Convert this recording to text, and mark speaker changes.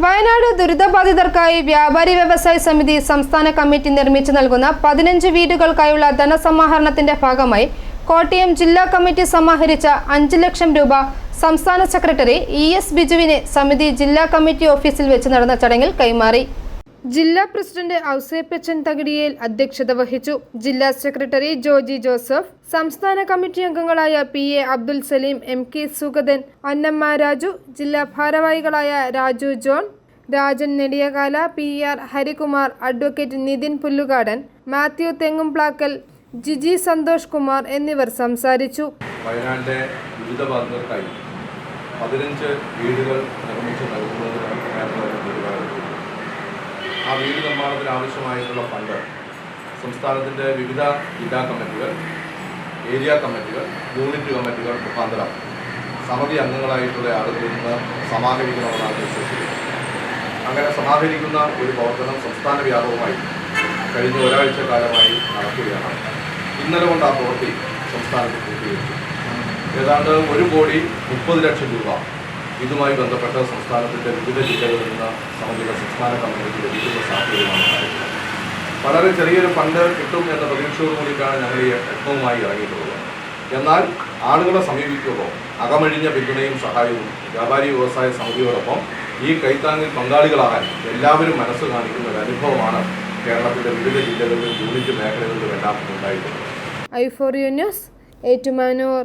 Speaker 1: വയനാട് ദുരിതബാധിതർക്കായി വ്യാപാരി വ്യവസായ സമിതി സംസ്ഥാന കമ്മിറ്റി നിർമ്മിച്ചു നൽകുന്ന പതിനഞ്ച് വീടുകൾക്കായുള്ള ധനസമാഹരണത്തിന്റെ ഭാഗമായി കോട്ടയം ജില്ലാ കമ്മിറ്റി സമാഹരിച്ച അഞ്ച് ലക്ഷം രൂപ സംസ്ഥാന സെക്രട്ടറി ഇ എസ് ബിജുവിനെ സമിതി ജില്ലാ കമ്മിറ്റി ഓഫീസിൽ വെച്ച് നടന്ന ചടങ്ങിൽ കൈമാറി. ജില്ലാ പ്രസിഡന്റ് ഔസേപ്പച്ചൻ തകിടിയേൽ അധ്യക്ഷത വഹിച്ചു. ജില്ലാ സെക്രട്ടറി ജോജി ജോസഫ് സംസ്ഥാന കമ്മിറ്റി അംഗങ്ങളായ P A Abdul Salim M K Sugathan Annamma Raju ജില്ലാ ഭാരവാഹികളായ Raju John Rajan Nediyakala P R Harikumar advocate Nithin Pullukadan Mathew Thengumplackal Jiji Santhosh Kumar എന്നിവർ സംസാരിച്ചു.
Speaker 2: വയനാട്ടിലെ വിവിധ ഭാഗങ്ങൾക്കായി പതിനഞ്ച് വീടുകൾ നിർമ്മിച്ചു തീരുമാനമെടുത്തു ആ വീട് നിർമ്മാണത്തിന് ആവശ്യമായിട്ടുള്ള ഫണ്ട് സംസ്ഥാനത്തിന്റെ വിവിധ ജില്ലാ കമ്മിറ്റികൾ ഏരിയ കമ്മിറ്റികൾ യൂണിറ്റ് കമ്മിറ്റികൾ മുഖാന്തരം സമിതി അംഗങ്ങളായിട്ടുള്ള ആളുകളിൽ നിന്ന് സമാഹരിക്കണമെന്നാണ് വിശ്വസിക്കുന്നത് അങ്ങനെ സമാഹരിക്കുന്ന ഒരു പ്രവർത്തനം സംസ്ഥാന വ്യാപകമായി കഴിഞ്ഞ ഒരാഴ്ച കാലമായി നടക്കുകയാണ്. ഇന്നലെ കൊണ്ട് ആ പ്രവൃത്തി സംസ്ഥാനത്ത് പൂർത്തീകരിച്ചു. ഏതാണ്ട് ഒരു കോടി മുപ്പത് ലക്ഷം രൂപ ഇതുമായി ബന്ധപ്പെട്ട് സംസ്ഥാനത്തിന്റെ വിവിധ ജില്ലകളിൽ നിന്ന് സമിതിയുടെ സംസ്ഥാന കമ്മിറ്റിക്ക് ലഭിക്കുന്ന സാധ്യതയാണ് വളരെ ചെറിയൊരു ഫണ്ട് കിട്ടും എന്ന പ്രതീക്ഷയോട് കൂടിയിട്ടാണ് ഞങ്ങൾ ഈ യത്നവുമായി ഇറങ്ങിയിട്ടുള്ളത്. എന്നാൽ ആളുകളെ സമീപിക്കുമ്പോൾ അകമഴിഞ്ഞ പിന്തുണയും സഹായവും വ്യാപാരി വ്യവസായ സമിതിയോടൊപ്പം ഈ കൈത്താങ്ങിൽ പങ്കാളികളാകാൻ എല്ലാവരും മനസ്സ് കാണിക്കുന്ന ഒരു അനുഭവമാണ് കേരളത്തിന്റെ വിവിധ ജില്ലകളിലും യൂണിറ്റ് മേഖലകളിലും എല്ലാം ഉണ്ടായിട്ടുള്ളത്.
Speaker 1: U news Ettumanoor.